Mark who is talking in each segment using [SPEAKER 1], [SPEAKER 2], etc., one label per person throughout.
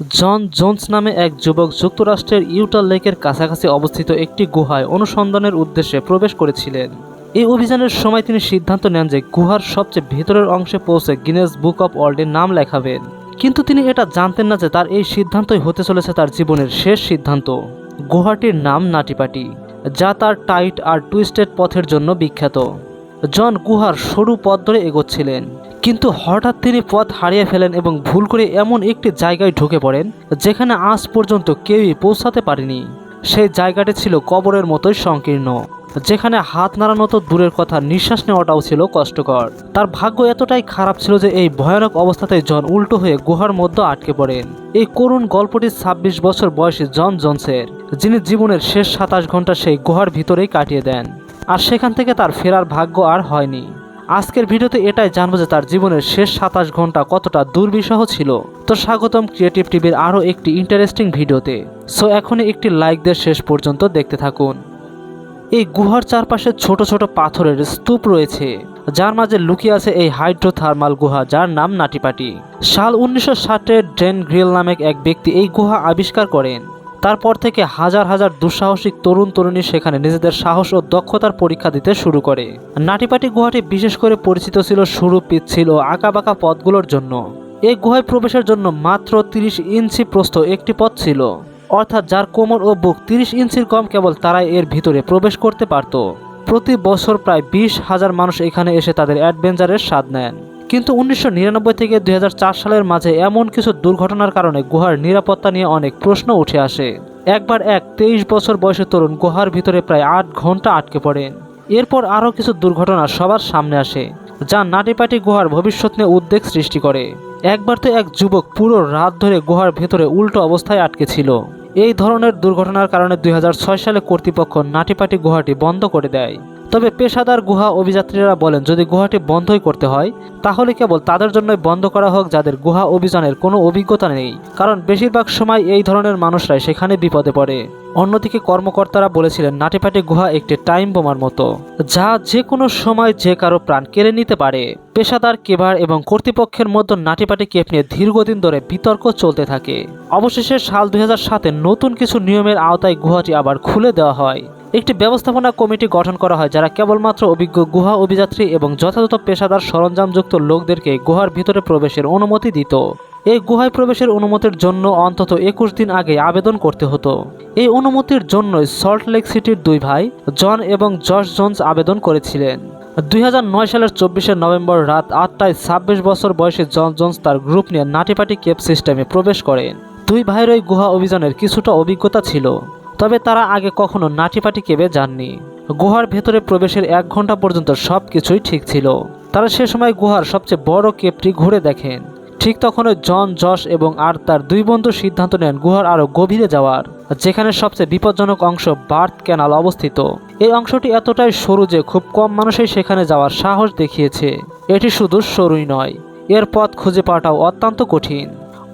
[SPEAKER 1] জন Jones নামে এক যুবক যুক্তরাষ্ট্রের ইউটা লেকের কাছাকাছি অবস্থিত একটি গুহায় অনুসন্ধানের উদ্দেশ্যে প্রবেশ করেছিলেন। এই অভিযানের সময় তিনি সিদ্ধান্ত নেন যে গুহার সবচেয়ে ভেতরের অংশে পৌঁছে গিনেস বুক অফ ওয়ার্ল্ডের নাম লেখাবেন। কিন্তু তিনি এটা জানতেন না যে তার এই সিদ্ধান্তই হতে চলেছে তার জীবনের শেষ সিদ্ধান্ত। গুহাটির নাম নাটিপাটি, যা তার টাইট আর টুইস্টেড পথের জন্য বিখ্যাত। জন গুহার সরু পথ ধরে এগোচ্ছিলেন। কিন্তু হঠাৎ তিনি পথ হারিয়ে ফেলেন এবং ভুল করে এমন একটি জায়গায় ঢুকে পড়েন, যেখানে আজ পর্যন্ত কেউই পৌঁছাতে পারেনি। সেই জায়গাটি ছিল কবরের মতোই সংকীর্ণ, যেখানে হাত নাড়ানো তো দূরের কথা, নিঃশ্বাস নেওয়াটাও ছিল কষ্টকর। তার ভাগ্য এতটাই খারাপ ছিল যে এই ভয়ানক অবস্থাতে জন উল্টো হয়ে গুহার মধ্যে আটকে পড়েন। এই করুণ গল্পটি ছাব্বিশ বছর বয়সী জন জনসের, যিনি জীবনের শেষ সাতাশ ঘণ্টা সেই গুহার ভিতরেই কাটিয়ে দেন। আর সেখান থেকে তার ফেরার ভাগ্য আর হয়নি। আজকের ভিডিওতে এটাই জানব যে তার জীবনের শেষ সাতাশ ঘণ্টা কতটা দুর্বিষহ ছিল। তো স্বাগতম ক্রিয়েটিভ টিভির আরও একটি ইন্টারেস্টিং ভিডিওতে। সো এখনই একটি লাইক দিয়ে শেষ পর্যন্ত দেখতে থাকুন। এই গুহার চারপাশে ছোট ছোট পাথরের স্তূপ রয়েছে, যার মাঝে লুকিয়ে আছে এই হাইড্রোথার্মাল গুহা যার নাম নাটিপাটি। সাল উনিশশো ষাটের ড্রেন গ্রিল নামক এক ব্যক্তি এই গুহা আবিষ্কার করেন। তারপর থেকে হাজার হাজার দুঃসাহসিক তরুণ তরুণী সেখানে নিজেদের সাহস ও দক্ষতার পরীক্ষা দিতে শুরু করে। নাটিপাটি গুহাটি বিশেষ করে পরিচিত ছিল সরু পিচ্ছিল ও আঁকাবাঁকা পথগুলোর জন্য। এই গুহায় প্রবেশের জন্য মাত্র তিরিশ ইঞ্চি প্রস্থ একটি পথ ছিল। অর্থাৎ যার কোমর ও বুক তিরিশ ইঞ্চির কম, কেবল তারাই এর ভিতরে প্রবেশ করতে পারত। প্রতি বছর প্রায় বিশ হাজার মানুষ এখানে এসে তাদের অ্যাডভেঞ্চারের স্বাদ নেন। কিন্তু উনিশশো নিরানব্বই থেকে দুই হাজার চার সালের মাঝে এমন কিছু দুর্ঘটনার কারণে গুহার নিরাপত্তা নিয়ে অনেক প্রশ্ন উঠে আসে। একবার এক তেইশ বছর বয়সী তরুণ গুহার ভিতরে প্রায় আট ঘণ্টা আটকে পড়েন এরপর আরও কিছু দুর্ঘটনা সবার সামনে আসে, যা নাটিপাটি গুহার ভবিষ্যৎ নিয়ে উদ্বেগ সৃষ্টি করে। একবার তো এক যুবক পুরো রাত ধরে গুহার ভেতরে উল্টো অবস্থায় আটকে ছিল। এই ধরনের দুর্ঘটনার কারণে দুই হাজার ছয় সালে কর্তৃপক্ষ নাটিপাটি গুহাটি বন্ধ করে দেয়। তবে পেশাদার গুহা অভিযাত্রীরা বলেন, যদি গুহাটি বন্ধই করতে হয়, তাহলে কেবল তাদের জন্যই বন্ধ করা হোক যাদের গুহা অভিযানের কোনো অভিজ্ঞতা নেই। কারণ বেশিরভাগ সময় এই ধরনের মানুষরাই সেখানে বিপদে পড়ে। অন্যদিকে কর্মকর্তারা বলেছিলেন, নাটিপাটি গুহা একটি টাইম বোমার মতো, যা যে কোনো সময় যে কারও প্রাণ কেড়ে নিতে পারে। পেশাদার কেবার এবং কর্তৃপক্ষের মধ্যে নাটিপাটি কেপ নিয়ে দীর্ঘদিন ধরে বিতর্ক চলতে থাকে। অবশেষে সাল দুই সাতে নতুন কিছু নিয়মের আওতায় গুহাটি আবার খুলে দেওয়া হয়। একটি ব্যবস্থাপনা কমিটি গঠন করা হয়, যারা কেবলমাত্র অভিজ্ঞ গুহা অভিযাত্রী এবং যথাযথ পেশাদার সরঞ্জামযুক্ত লোকদেরকে গুহার ভিতরে প্রবেশের অনুমতি দিত। এই গুহায় প্রবেশের অনুমতির জন্য অন্তত একুশ দিন আগে আবেদন করতে হতো। এই অনুমতির জন্যই সল্ট লেক সিটির দুই ভাই, জন এবং জর্জ জোন্স আবেদন করেছিলেন। দুই হাজার নয় সালের চব্বিশে নভেম্বর রাত আটটায় ছাব্বিশ বছর বয়সী জন জোন্স তার গ্রুপ নিয়ে নাটিপাটি কেপ সিস্টেমে প্রবেশ করেন। দুই ভাইয়ের ওই গুহা অভিযানের কিছুটা অভিজ্ঞতা ছিল। তবে তারা আগে কখনো নাটিপাটি কেবে যাননি। গুহার ভেতরে প্রবেশের এক ঘণ্টা পর্যন্ত সব কিছুই ঠিক ছিল। তারা সে সময় গুহার সবচেয়ে বড় কেপটি ঘুরে দেখেন। ঠিক তখনই জন জশ এবং আর তার দুই বন্ধু সিদ্ধান্ত নেন গুহার আরও গভীরে যাওয়ার, যেখানে সবচেয়ে বিপজ্জনক অংশ বার্থ ক্যানাল অবস্থিত। এই অংশটি এতটাই সরু যে খুব কম মানুষই সেখানে যাওয়ার সাহস দেখিয়েছে। এটি শুধু সরুই নয়, এর পথ খুঁজে পাওয়াটাও অত্যন্ত কঠিন।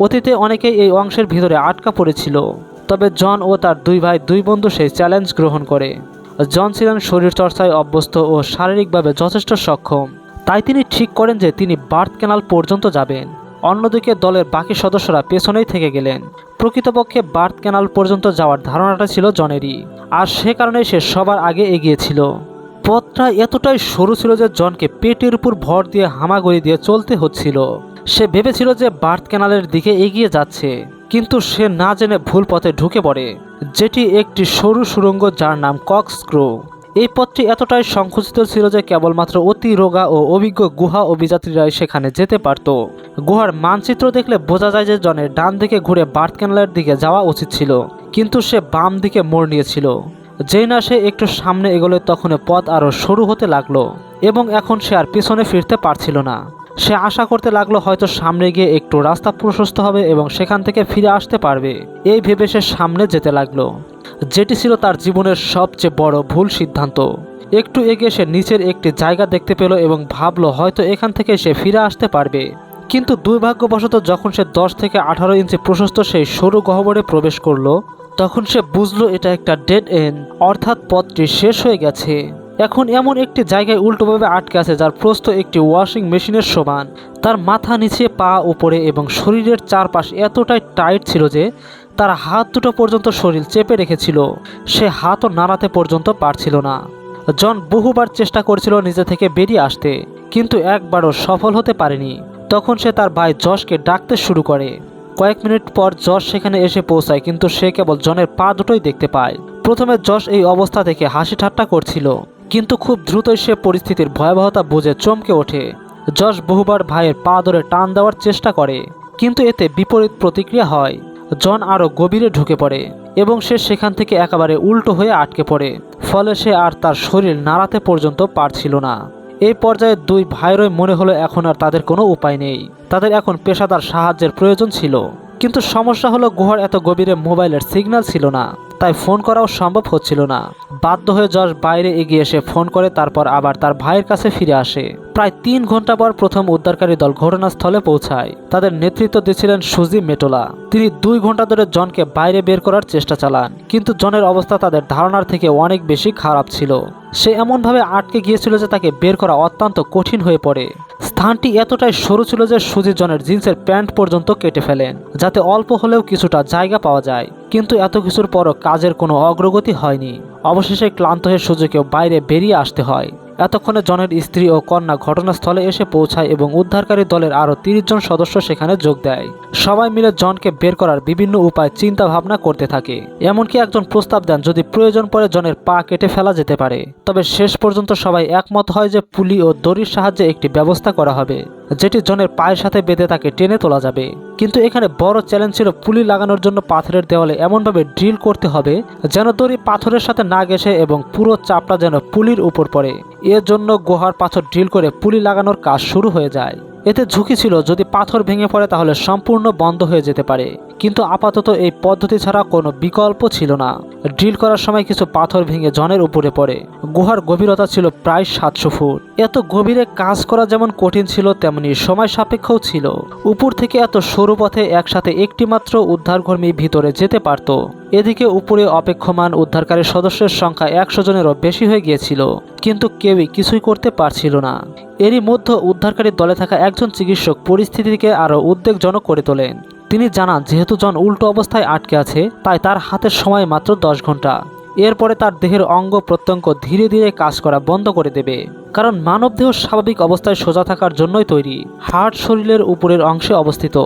[SPEAKER 1] অতীতে অনেকেই এই অংশের ভিতরে আটকা পড়েছিল। তবে জন ও তার দুই ভাই দুই বন্ধু সেই চ্যালেঞ্জ গ্রহণ করে। জন ছিলেন শরীরচর্চায় অভ্যস্ত ও শারীরিকভাবে যথেষ্ট সক্ষম। তাই তিনি ঠিক করেন যে তিনি বার্থ ক্যানাল পর্যন্ত যাবেন। অন্যদিকে দলের বাকি সদস্যরা পেছনেই থেকে গেলেন। প্রকৃতপক্ষে বার্থ ক্যানাল পর্যন্ত যাওয়ার ধারণাটা ছিল জনেরই। আর সে কারণে সে সবার আগে এগিয়েছিল পথটা এতটাই সরু ছিল যে জনকে পেটের উপর ভর দিয়ে হামাগুড়ি দিয়ে চলতে হচ্ছিল। সে ভেবেছিল যে বার্থ ক্যানালের দিকে এগিয়ে যাচ্ছে। কিন্তু সে না জেনে ভুল পথে ঢুকে পড়ে। যেটি একটি সরু সুড়ঙ্গ যার নাম কক্সক্রো এই পথটি এতটাই সংকুচিত ছিল যে কেবলমাত্র অতি রোগা ও অভিজ্ঞ গুহা অভিযাত্রীরাই সেখানে যেতে পারত। গুহার মানচিত্র দেখলে বোঝা যায় যে জনের ডান দিকে ঘুরে বার্থ ক্যানালের দিকে যাওয়া উচিত ছিল, কিন্তু সে বাম দিকে মোড় নিয়েছিল। যেই না সে একটু সামনে এগোলে তখন পথ আরও সরু হতে লাগল, এবং এখন সে আর পিছনে ফিরতে পারছিল না। সে আশা করতে লাগল হয়তো সামনে গিয়ে একটু রাস্তা প্রশস্ত হবে এবং সেখান থেকে ফিরে আসতে পারবে। এই ভেবে সে সামনে যেতে লাগল। যেটি ছিল তার জীবনের সবচেয়ে বড় ভুল সিদ্ধান্ত। একটু এগিয়ে সে নিচের একটি জায়গা দেখতে পেল এবং ভাবলো হয়তো এখান থেকে সে ফিরে আসতে পারবে। কিন্তু দুর্ভাগ্যবশত যখন সে দশ থেকে আঠারো ইঞ্চি প্রশস্ত সেই সরু গহ্বরে প্রবেশ করল, তখন সে বুঝলো এটা একটা ডেড এন্ড, অর্থাৎ পথটি শেষ হয়ে গেছে। এখন এমন একটি জায়গায় উল্টোভাবে আটকে আছে যার প্রস্থ একটি ওয়াশিং মেশিনের সমান। তার মাথা নিচে পা উপরে এবং শরীরের চারপাশ এতটাই টাইট ছিল যে তার হাত দুটো পর্যন্ত শরীর চেপে রেখেছিল। সে হাতও নাড়াতে পর্যন্ত পারছিল না। জন বহুবার চেষ্টা করেছিল নিজে থেকে বেরিয়ে আসতে, কিন্তু একবারও সফল হতে পারেনি। তখন সে তার ভাই যশকে ডাকতে শুরু করে। কয়েক মিনিট পর যশ সেখানে এসে পৌঁছায়, কিন্তু সে কেবল জনের পা দুটোই দেখতে পায়। প্রথমে যশ এই অবস্থা থেকে হাসি ঠাট্টা করছিল। কিন্তু খুব দ্রুতই সে পরিস্থিতির ভয়াবহতা বুঝে চমকে ওঠে। যশ বহুবার ভাইয়ের পা ধরে টান দেওয়ার চেষ্টা করে, কিন্তু এতে বিপরীত প্রতিক্রিয়া হয়। জন আরও গভীরে ঢুকে পড়ে এবং সে সেখান থেকে একেবারে উল্টো হয়ে আটকে পড়ে, ফলে সে আর তার শরীর নাড়াতে পর্যন্ত পারছিল না। এই পর্যায়ে দুই ভাইরই মনে হলো এখন আর তাদের কোনো উপায় নেই। তাদের এখন পেশাদার সাহায্যের প্রয়োজন ছিল, কিন্তু সমস্যা হলো গুহার এত গভীরে মোবাইলের সিগন্যাল ছিল না। তাই ফোন করাও সম্ভব হচ্ছিল না। বাধ্য হয়ে যশ বাইরে এগিয়ে এসে ফোন করে, তারপর আবার তার ভাইয়ের কাছে ফিরে আসে। প্রায় তিন ঘণ্টা পর প্রথম উদ্ধারকারী দল ঘটনাস্থলে পৌঁছায়। তাদের নেতৃত্ব দিয়েছিলেন সুজি মেটোলা। তিনি দুই ঘণ্টা ধরে জনকে বাইরে বের করার চেষ্টা চালান, কিন্তু জনের অবস্থা তাদের ধারণার থেকে অনেক বেশি খারাপ ছিল। সে এমনভাবে আটকে গিয়েছিল যে তাকে বের করা অত্যন্ত কঠিন হয়ে পড়ে। স্থানটি এতটাই সরু ছিল যে সুজি জনের জিন্সের প্যান্ট পর্যন্ত কেটে ফেলেন, যাতে অল্প হলেও কিছুটা জায়গা পাওয়া যায়। কিন্তু এত কিছুর পরও কাজের কোনো অগ্রগতি হয়নি। অবশেষে ক্লান্ত হয়ে সুযোগেও বাইরে বেরিয়ে আসতে হয়। এতক্ষণে জনের স্ত্রী ও কন্যা ঘটনাস্থলে এসে পৌঁছায় এবং উদ্ধারকারী দলের আরও তিরিশ জন সদস্য সেখানে যোগ দেয়। সবাই মিলে জনকে বের করার বিভিন্ন উপায় চিন্তা ভাবনা করতে থাকে। এমনকি একজন প্রস্তাব দেন যদি প্রয়োজন পড়ে জনের পা কেটে ফেলা যেতে পারে। তবে শেষ পর্যন্ত সবাই একমত হয় যে পুলি ও দড়ির সাহায্যে একটি ব্যবস্থা করা হবে, যেটি জনের পায়ের সাথে বেঁধে তাকে টেনে তোলা যাবে। কিন্তু এখানে বড় চ্যালেঞ্জ ছিল পুলি লাগানোর জন্য পাথরের দেওয়ালে এমনভাবে ড্রিল করতে হবে যেন দড়ি পাথরের সাথে না গেছে এবং পুরো চাপটা যেন পুলির উপর পড়ে। এর জন্য গুহার পাথর ড্রিল করে পুলি লাগানোর কাজ শুরু হয়ে যায়। এতে ঝুঁকি ছিল যদি পাথর ভেঙে পড়ে তাহলে সম্পূর্ণ বন্ধ হয়ে যেতে পারে। কিন্তু আপাতত এই পদ্ধতি ছাড়া কোনো বিকল্প ছিল না। ড্রিল করার সময় কিছু পাথর ভেঙে জনের উপরে পড়ে। গুহার গভীরতা ছিল প্রায় সাতশো ফুট। এত গভীরে কাজ করা যেমন কঠিন ছিল, তেমনি সময় সাপেক্ষও ছিল। উপর থেকে এত সরু পথে একসাথে একটি মাত্র উদ্ধারকর্মী ভিতরে যেতে পারত। এদিকে উপরে অপেক্ষমান উদ্ধারকারী সদস্যের সংখ্যা একশো জনেরও বেশি হয়ে গিয়েছিল, কিন্তু কেউই কিছুই করতে পারছিল না। এরই মধ্যে উদ্ধারকারী দলে থাকা একজন চিকিৎসক পরিস্থিতিকে আরও উদ্বেগজনক করে তোলেন। তিনি জানান, যেহেতু জন উল্টো অবস্থায় আটকে আছে, তাই তার হাতের সময় মাত্র দশ ঘণ্টা এরপরে তার দেহের অঙ্গ প্রত্যঙ্গ ধীরে ধীরে কাজ করা বন্ধ করে দেবে, কারণ মানবদেহ স্বাভাবিক অবস্থায় সোজা থাকার জন্যই তৈরি। হার্ট শরীরের উপরের অংশে অবস্থিত,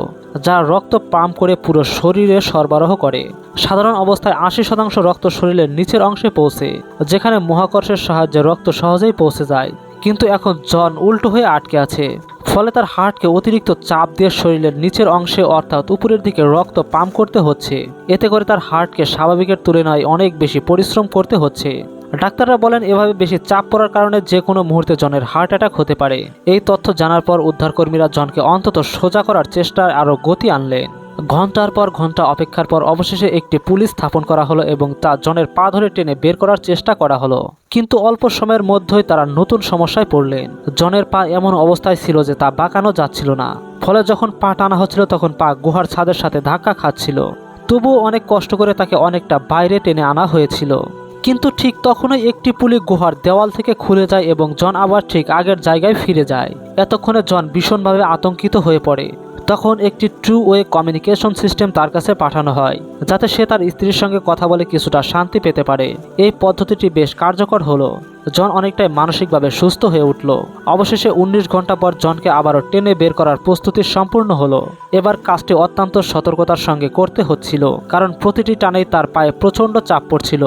[SPEAKER 1] যা রক্ত পাম্প করে পুরো শরীরে সরবরাহ করে। সাধারণ অবস্থায় আশি শতাংশ রক্ত শরীরের নিচের অংশে পৌঁছে, যেখানে মহাকর্ষের সাহায্যে রক্ত সহজেই পৌঁছে যায়। কিন্তু এখন জন উল্টো হয়ে আটকে আছে। ফলে তার হার্টকে অতিরিক্ত চাপ দিয়ে শরীরের নিচের অংশে অর্থাৎ উপরের দিকে রক্ত পাম্প করতে হচ্ছে। এতে করে তার হার্টকে স্বাভাবিকের তুলনায় অনেক বেশি পরিশ্রম করতে হচ্ছে। ডাক্তাররা বলেন এভাবে বেশি চাপ পড়ার কারণে যে কোনো মুহূর্তে জনের হার্ট অ্যাটাক হতে পারে। এই তথ্য জানার পর উদ্ধারকর্মীরা জনকে অন্তত সোজা করার চেষ্টায় আরও গতি আনলেন। ঘণ্টার পর ঘণ্টা অপেক্ষার পর অবশেষে একটি পুলিশ স্থাপন করা হলো এবং তা জনের পা ধরে টেনে বের করার চেষ্টা করা হলো। কিন্তু অল্প সময়ের মধ্যেই তারা নতুন সমস্যায় পড়লেন। জনের পা এমন অবস্থায় ছিল যে তা বাঁকানো যাচ্ছিল না। ফলে যখন পা টানা হচ্ছিল, তখন পা গুহার ছাদের সাথে ধাক্কা খাচ্ছিল। তবুও অনেক কষ্ট করে তাকে অনেকটা বাইরে টেনে আনা হয়েছিল। কিন্তু ঠিক তখনই একটি পুলি গুহার দেওয়াল থেকে খুলে যায় এবং জন আবার ঠিক আগের জায়গায় ফিরে যায়। এতক্ষণে জন ভীষণভাবে আতঙ্কিত হয়ে পড়ে। তখন একটি ট্রু ওয়ে কমিউনিকেশন সিস্টেম তার কাছে পাঠানো হয়, যাতে সে তার স্ত্রীর সঙ্গে কথা বলে কিছুটা শান্তি পেতে পারে। এই পদ্ধতিটি বেশ কার্যকর হলো। জন অনেকটাই মানসিকভাবে সুস্থ হয়ে উঠল। অবশেষে উনিশ ঘণ্টা পর জনকে আবারও টেনে বের করার প্রস্তুতি সম্পূর্ণ হলো। এবার কাজটি অত্যন্ত সতর্কতার সঙ্গে করতে হচ্ছিল, কারণ প্রতিটি টানেই তার পায়ে প্রচণ্ড চাপ পড়ছিল।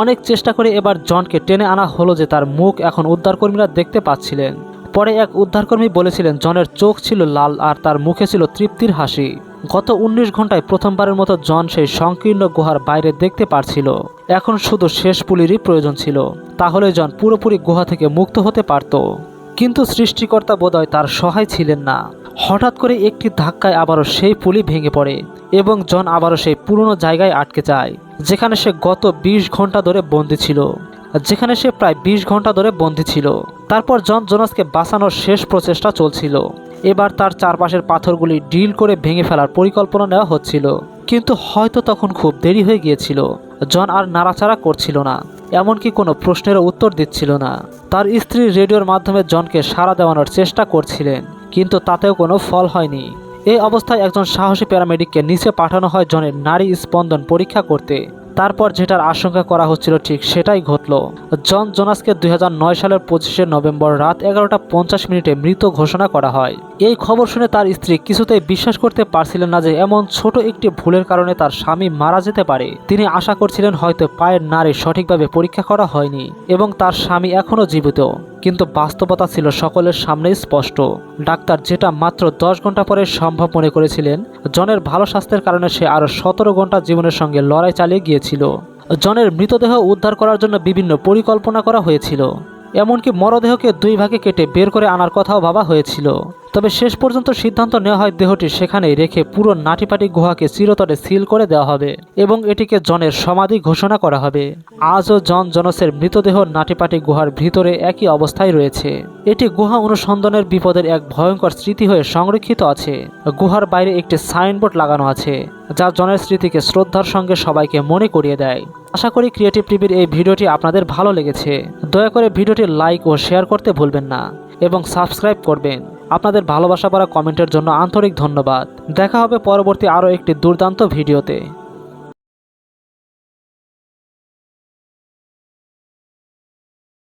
[SPEAKER 1] অনেক চেষ্টা করে এবার জনকে টেনে আনা হলো যে তার মুখ এখন উদ্ধারকর্মীরা দেখতে পাচ্ছিলেন। পরে এক উদ্ধারকর্মী বলেছিলেন, জনের চোখ ছিল লাল আর তার মুখে ছিল তৃপ্তির হাসি। গত উনিশ ঘন্টায় প্রথমবারের মতো জন সেই সংকীর্ণ গুহার বাইরে দেখতে পারছিল। এখন শুধু শেষ পুলিরই প্রয়োজন ছিল। তাহলে জন পুরোপুরি গুহা থেকে মুক্ত হতে পারত। কিন্তু সৃষ্টিকর্তা বোধহয় তার সহায় ছিলেন না। হঠাৎ করে একটি ধাক্কায় আবারও সেই পুলি ভেঙে পড়ে এবং জন আবারও সেই পুরনো জায়গায় আটকে যায়, যেখানে সে গত ২০ ঘণ্টা ধরে বন্দী ছিল। যেখানে সে প্রায় ২০ ঘণ্টা ধরে বন্দী ছিল। তারপর জন জোনাসকে বাঁচানোর শেষ প্রচেষ্টা চলছিল। এবার তার চারপাশের পাথরগুলি ডিল করে ভেঙে ফেলার পরিকল্পনা নেওয়া হচ্ছিল। কিন্তু হয়তো তখন খুব দেরি হয়ে গিয়েছিল। জন আর নাড়াচাড়া করছিল না। এমনকি কোনো প্রশ্নের উত্তর দিচ্ছিল না। তার স্ত্রী রেডিওর মাধ্যমে জনকে সাড়া দেওয়ানোর চেষ্টা করছিলেন, কিন্তু তাতেও কোনো ফল হয়নি। এই অবস্থায় একজন সাহসী প্যারামেডিককে নিচে পাঠানো হয় জনের নারী স্পন্দন পরীক্ষা করতে। তারপর যেটার আশঙ্কা করা হচ্ছিল ঠিক সেটাই ঘটল। জন জোনাসকে দুই হাজার নয় সালের পঁচিশে নভেম্বর রাত এগারোটা পঞ্চাশ মিনিটে মৃত ঘোষণা করা হয়। এই খবর শুনে তার স্ত্রী কিছুতেই বিশ্বাস করতে পারছিলেন না যে এমন ছোট একটি ভুলের কারণে তার স্বামী মারা যেতে পারে। তিনি আশা করছিলেন হয়তো পায়ের নারী সঠিকভাবে পরীক্ষা করা হয়নি এবং তার স্বামী এখনও জীবিত। কিন্তু বাস্তবতা ছিল সকলের সামনেই স্পষ্ট। ডাক্তার যেটা মাত্র দশ ঘণ্টা পরে সম্ভব মনে করেছিলেন, জনের ভালো স্বাস্থ্যের কারণে সে আরও সতেরো ঘণ্টা জীবনের সঙ্গে লড়াই চালিয়ে গিয়েছিল। জনের মৃতদেহ উদ্ধার করার জন্য বিভিন্ন পরিকল্পনা করা হয়েছিল। এমনকি মরদেহকে দুই ভাগে কেটে বের করে আনার কথাও ভাবা হয়েছিল। তবে শেষ পর্যন্ত সিদ্ধান্ত নেওয়া হয় দেহটি সেখানেই রেখে পুরো নাটিপাটি গুহাকে চিরতরে সিল করে দেওয়া হবে এবং এটিকে জনের সমাধি ঘোষণা করা হবে। আজও জন জনসের মৃতদেহ নাটিপাটি গুহার ভিতরে একই অবস্থায় রয়েছে। এটি গুহা অনুসন্ধানের বিপদের এক ভয়ঙ্কর স্মৃতি হয়ে সংরক্ষিত আছে। গুহার বাইরে একটি সাইনবোর্ড লাগানো আছে, যা জনের স্মৃতিকে শ্রদ্ধার সঙ্গে সবাইকে মনে করিয়ে দেয়। আশা করি ক্রিয়েটিভ টিভির এই ভিডিওটি আপনাদের ভালো লেগেছে। দয়া করে ভিডিওটি লাইক ও শেয়ার করতে ভুলবেন না এবং সাবস্ক্রাইব করবেন। আপনাদের ভালোবাসা করা কমেন্টের জন্য আন্তরিক ধন্যবাদ। দেখা হবে পরবর্তী আরও একটি দুর্দান্ত ভিডিওতে।